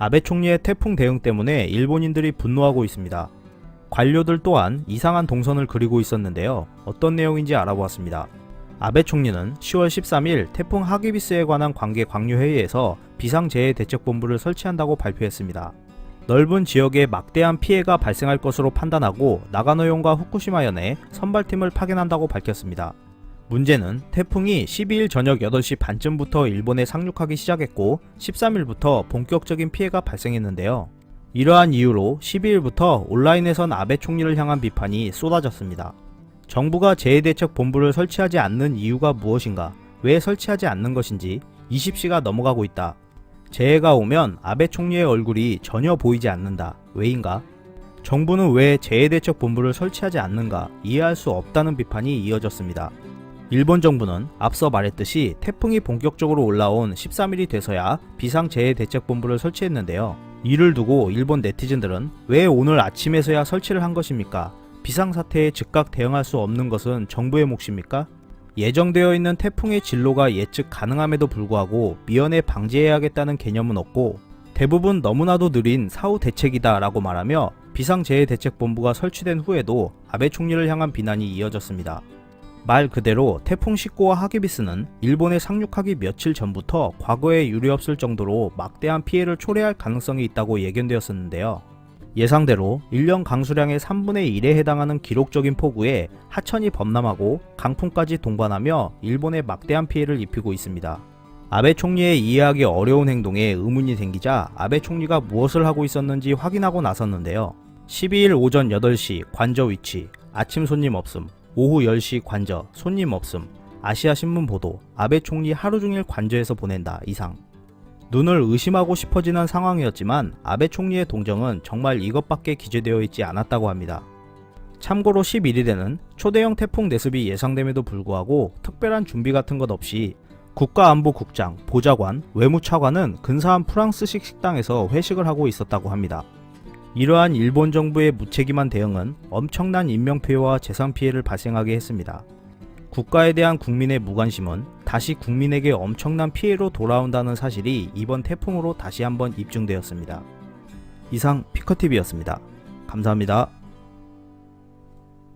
아베 총리의 태풍 대응 때문에 일본인들이 분노하고 있습니다. 관료들 또한 이상한 동선을 그리고 있었는데요. 어떤 내용인지 알아보았습니다. 아베 총리는 10월 13일 태풍 하기비스에 관한 관계 광료회의에서 비상재해대책본부를 설치한다고 발표했습니다. 넓은 지역에 막대한 피해가 발생할 것으로 판단하고 나가노현과 후쿠시마현에 선발팀을 파견한다고 밝혔습니다. 문제는 태풍이 12일 저녁 8시 반쯤부터 일본에 상륙하기 시작했고 13일부터 본격적인 피해가 발생했는데요. 이러한 이유로 12일부터 온라인에선 아베 총리를 향한 비판이 쏟아졌습니다. 정부가 재해대책 본부를 설치하지 않는 이유가 무엇인가? 왜 설치하지 않는 것인지 20시가 넘어가고 있다. 재해가 오면 아베 총리의 얼굴이 전혀 보이지 않는다. 왜인가? 정부는 왜 재해대책 본부를 설치하지 않는가 이해할 수 없다는 비판이 이어졌습니다. 일본 정부는 앞서 말했듯이 태풍이 본격적으로 올라온 13일이 돼서야 비상재해대책본부를 설치했는데요. 이를 두고 일본 네티즌들은 왜 오늘 아침에서야 설치를 한 것입니까? 비상사태에 즉각 대응할 수 없는 것은 정부의 몫입니까? 예정되어 있는 태풍의 진로가 예측 가능함에도 불구하고 미연에 방지해야겠다는 개념은 없고 대부분 너무나도 느린 사후 대책이다 라고 말하며 비상재해대책본부가 설치된 후에도 아베 총리를 향한 비난이 이어졌습니다. 말 그대로 태풍 19와 하기비스는 일본에 상륙하기 며칠 전부터 과거에 유례없을 정도로 막대한 피해를 초래할 가능성이 있다고 예견되었었는데요. 예상대로 1년 강수량의 3분의 1에 해당하는 기록적인 폭우에 하천이 범람하고 강풍까지 동반하며 일본에 막대한 피해를 입히고 있습니다. 아베 총리의 이해하기 어려운 행동에 의문이 생기자 아베 총리가 무엇을 하고 있었는지 확인하고 나섰는데요. 12일 오전 8시 관저 위치, 아침 손님 없음, 오후 10시 관저, 손님 없음, 아시아 신문 보도, 아베 총리 하루 종일 관저에서 보낸다 이상. 눈을 의심하고 싶어지는 상황이었지만 아베 총리의 동정은 정말 이것밖에 기재되어 있지 않았다고 합니다. 참고로 11일에는 초대형 태풍 내습이 예상됨에도 불구하고 특별한 준비 같은 것 없이 국가안보국장, 보좌관, 외무차관은 근사한 프랑스식 식당에서 회식을 하고 있었다고 합니다. 이러한 일본 정부의 무책임한 대응은 엄청난 인명피해와 재산 피해를 발생하게 했습니다. 국가에 대한 국민의 무관심은 다시 국민에게 엄청난 피해로 돌아온다는 사실이 이번 태풍으로 다시 한번 입증되었습니다. 이상 피커TV였습니다. 감사합니다.